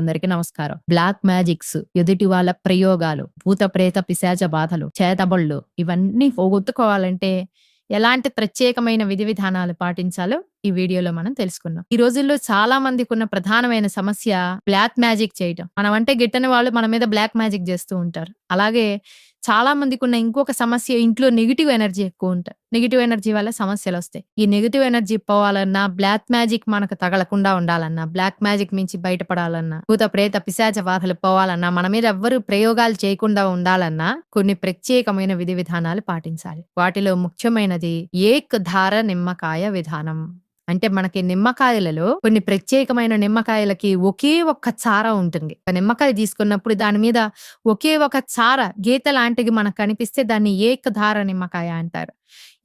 అందరికీ నమస్కారం. Black magics ఎదుటి వాళ్ళ ప్రయోగాలు భూత ప్రేత పిశాచ బాధలు చేతబళ్ళు ఇవన్నీ పోగొట్టుకోవాలంటే ఎలాంటి ప్రత్యేకమైన విధి విధానాలు పాటించాలో ఈ వీడియోలో మనం తెలుసుకుందాం. ఈ రోజుల్లో చాలా మందికి ఉన్న ప్రధానమైన సమస్య బ్లాక్ మ్యాజిక్ చేయటం. మనం అంటే గిట్టని వాళ్ళు మన మీద బ్లాక్ మ్యాజిక్ చేస్తూ ఉంటారు. అలాగే చాలా మందికి ఉన్న ఇంకొక సమస్య ఇంట్లో నెగిటివ్ ఎనర్జీ ఎక్కువ ఉంటాయి నెగిటివ్ ఎనర్జీ వల్ల సమస్యలు వస్తాయి. ఈ నెగిటివ్ ఎనర్జీ పోవాలన్నా బ్లాక్ మ్యాజిక్ మనకు తగలకుండా ఉండాలన్నా బ్లాక్ మ్యాజిక్ నుంచి బయటపడాలన్నా భూత ప్రేత పిశాచ బాధలు పోవాలన్నా మన మీద ఎవ్వరు ప్రయోగాలు చేయకుండా ఉండాలన్నా కొన్ని ప్రత్యేకమైన విధి విధానాలు పాటించాలి. వాటిలో ముఖ్యమైనది ఏక్ ధార నిమ్మకాయ విధానం. అంటే మనకి నిమ్మకాయలలో కొన్ని ప్రత్యేకమైన నిమ్మకాయలకి ఒకే ఒక్క చార ఉంటుంది. నిమ్మకాయ తీసుకున్నప్పుడు దాని మీద ఒకే ఒక చార గీత లాంటిది మనకు కనిపిస్తే దాన్ని ఏకధార నిమ్మకాయ అంటారు.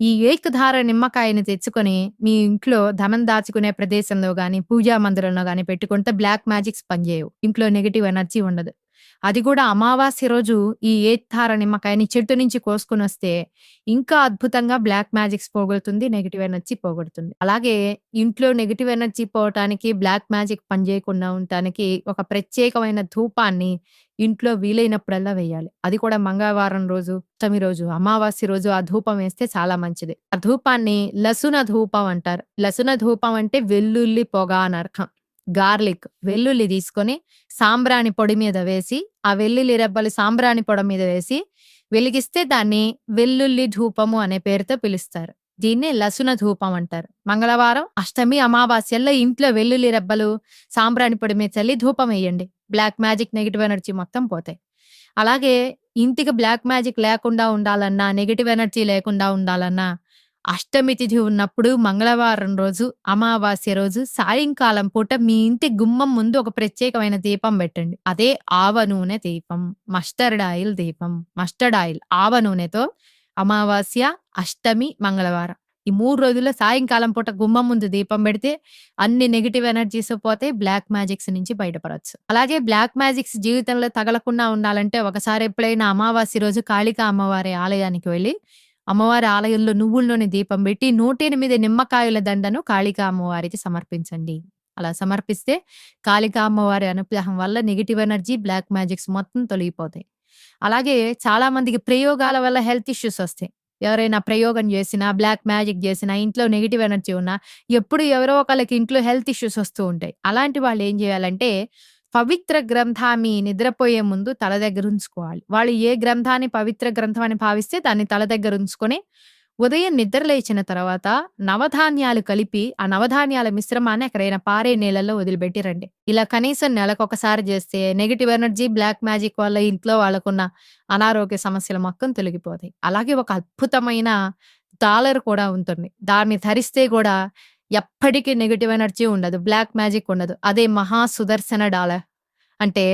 ఈ ఏకధార నిమ్మకాయని తెచ్చుకొని మీ ఇంట్లో ధనం దాచుకునే ప్రదేశంలో గాని పూజా మందిరంలో గాని పెట్టుకుంటే బ్లాక్ మ్యాజిక్స్ పనిచేయవు. ఇంట్లో నెగిటివ్ ఎనర్జీ ఉండదు. అది కూడా అమావాస్య రోజు ఈ ఏత్తార నిమ్మకాయని చెట్టు నుంచి కోసుకొని వస్తే ఇంకా అద్భుతంగా బ్లాక్ మ్యాజిక్స్ పోగొడుతుంది నెగిటివ్ ఎనర్జీ పోగొడుతుంది. అలాగే ఇంట్లో నెగిటివ్ ఎనర్జీ పోవటానికి బ్లాక్ మ్యాజిక్ పనిచేయకుండా ఉండటానికి ఒక ప్రత్యేకమైన ధూపాన్ని ఇంట్లో వీలైనప్పుడల్లా వేయాలి. అది కూడా మంగళవారం రోజు అష్టమి రోజు అమావాస్య రోజు ఆ ధూపం వేస్తే చాలా మంచిది. ఆ ధూపాన్ని లసున ధూపం అంటారు. లసున ధూపం అంటే వెల్లుల్లి పొగ అని అర్థం. గార్లిక్ వెల్లుల్లి తీసుకొని సాంబ్రాణి పొడి మీద వేసి ఆ వెల్లుల్లి రెబ్బలు సాంబ్రాణి పొడి మీద వేసి వెలిగిస్తే దాన్ని వెల్లుల్లి ధూపము అనే పేరుతో పిలుస్తారు. దీన్ని లసున ధూపం అంటారు. మంగళవారం అష్టమి అమావాస్యల్లో ఇంట్లో వెల్లుల్లి రెబ్బలు సాంబ్రాణి పొడి మీద చల్లి ధూపం వేయండి. బ్లాక్ మ్యాజిక్ నెగిటివ్ ఎనర్జీ మొత్తం పోతాయి. అలాగే ఇంటికి బ్లాక్ మ్యాజిక్ లేకుండా ఉండాలన్నా నెగిటివ్ ఎనర్జీ లేకుండా ఉండాలన్నా అష్టమి తిథి ఉన్నప్పుడు మంగళవారం రోజు అమావాస్య రోజు సాయంకాలం పూట మీ ఇంటి గుమ్మం ముందు ఒక ప్రత్యేకమైన దీపం పెట్టండి. అదే ఆవ నూనె దీపం మస్టర్డ్ ఆయిల్ దీపం మస్టర్డ్ ఆయిల్ ఆవ నూనెతో అమావాస్య అష్టమి మంగళవారం. ఈ మూడు రోజుల్లో సాయంకాలం పూట గుమ్మం ముందు దీపం పెడితే అన్ని నెగిటివ్ ఎనర్జీస్ పోతే బ్లాక్ మ్యాజిక్స్ నుంచి బయటపడవచ్చు అలాగే బ్లాక్ మ్యాజిక్స్ జీవితంలో తగలకుండా ఉండాలంటే ఒకసారి ఎప్పుడైనా అమావాస్య రోజు కాళికా అమ్మవారి ఆలయానికి వెళ్ళి అమ్మవారి ఆలయంలో నువ్వుల నూనె దీపం పెట్టి నూట ఎనిమిది నిమ్మకాయల దండను కాళికా అమ్మవారికి సమర్పించండి. అలా సమర్పిస్తే కాళికా అమ్మవారి అనుగ్రహం వల్ల నెగిటివ్ ఎనర్జీ బ్లాక్ మ్యాజిక్స్ మొత్తం తొలగిపోతాయి. అలాగే చాలా మందికి ప్రయోగాల వల్ల హెల్త్ ఇష్యూస్ వస్తాయి. ఎవరైనా ప్రయోగం చేసినా బ్లాక్ మ్యాజిక్ చేసినా ఇంట్లో నెగిటివ్ ఎనర్జీ ఉన్నా ఎప్పుడు ఎవరో ఒకళ్ళకి ఇంట్లో హెల్త్ ఇష్యూస్ వస్తూ ఉంటాయి. అలాంటి వాళ్ళు ఏం చేయాలంటే పవిత్ర గ్రంథాన్ని నిద్రపోయే ముందు తల దగ్గర ఉంచుకోవాలి. వాళ్ళు ఏ గ్రంథాన్ని పవిత్ర గ్రంథం అని భావిస్తే దాన్ని తల దగ్గర ఉంచుకొని ఉదయం నిద్ర లేచిన తర్వాత నవధాన్యాలు కలిపి ఆ నవధాన్యాల మిశ్రమాన్ని ఎక్కడైనా పారే నీళ్ళల్లో వదిలిపెట్టి రండి ఇలా కనీసం నెలకొకసారి చేస్తే నెగిటివ్ ఎనర్జీ బ్లాక్ మ్యాజిక్ వల్ల ఇంట్లో వాళ్ళకున్న అనారోగ్య సమస్యలు మొత్తం తొలగిపోతాయి. అలాగే ఒక అద్భుతమైన డాలర్ కూడా ఉంటుంది. దాన్ని ధరిస్తే కూడా ఎప్పటికీ నెగిటివ్ ఎనర్జీ ఉండదు. బ్లాక్ మ్యాజిక్ ఉండదు. అదే మహా సుదర్శన డాలర్ అంటే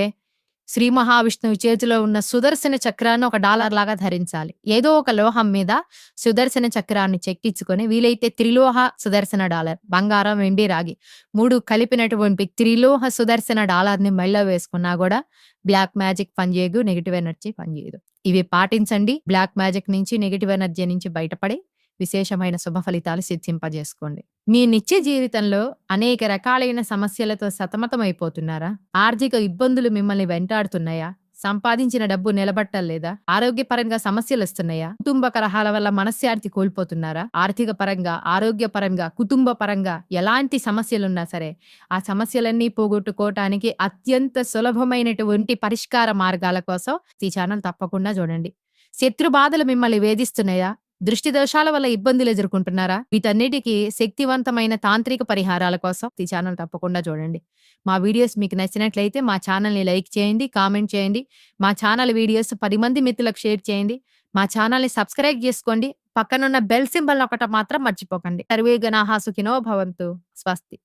శ్రీ మహావిష్ణువు చేతిలో ఉన్న సుదర్శన చక్రాన్ని ఒక డాలర్ లాగా ధరించాలి. ఏదో ఒక లోహం మీద సుదర్శన చక్రాన్ని చెక్కించుకొని వీలైతే త్రిలోహ సుదర్శన డాలర్ బంగారం వెండి రాగి మూడు కలిపినటువంటి త్రిలోహ సుదర్శన డాలర్ని మెళ్ళ వేసుకున్నా కూడా బ్లాక్ మ్యాజిక్ పనిచేయదు నెగిటివ్ ఎనర్జీ పనిచేయదు. ఇవి పాటించండి. బ్లాక్ మ్యాజిక్ నుంచి నెగిటివ్ ఎనర్జీ నుంచి బయటపడి విశేషమైన శుభ ఫలితాలు సిద్ధింపజేసుకోండి. మీ నిత్య జీవితంలో అనేక రకాలైన సమస్యలతో సతమతమైపోతున్నారా? ఆర్థిక ఇబ్బందులు మిమ్మల్ని వెంటాడుతున్నాయా? సంపాదించిన డబ్బు నిలబట్టలేదా ఆరోగ్యపరంగా సమస్యలు వస్తున్నాయా? కుటుంబ కలహాల వల్ల మనశ్శాంతి కోల్పోతున్నారా? ఆర్థిక పరంగా ఆరోగ్యపరంగా కుటుంబ పరంగా ఎలాంటి సమస్యలున్నా సరే ఆ సమస్యలన్నీ పోగొట్టుకోవటానికి అత్యంత సులభమైనటువంటి పరిష్కార మార్గాల కోసం ఈ ఛానల్ తప్పకుండా చూడండి. శత్రు బాధలు మిమ్మల్ని వేధిస్తున్నాయా? దృష్టి దోషాల వల్ల ఇబ్బందులు ఎదుర్కొంటున్నారా? వీటన్నిటికీ శక్తివంతమైన తాంత్రిక పరిహారాల కోసం ఈ ఛానల్ తప్పకుండా చూడండి. మా వీడియోస్ మీకు నచ్చినట్లయితే మా ఛానల్ని లైక్ చేయండి కామెంట్ చేయండి. మా ఛానల్ వీడియోస్ పది మంది మిత్రులకు షేర్ చేయండి. మా ఛానల్ని సబ్స్క్రైబ్ చేసుకోండి. పక్కనున్న బెల్ సింబల్ ఒకట మాత్రం మర్చిపోకండి. సర్వే గణాహాసుకినో భవంతు. స్వస్తి.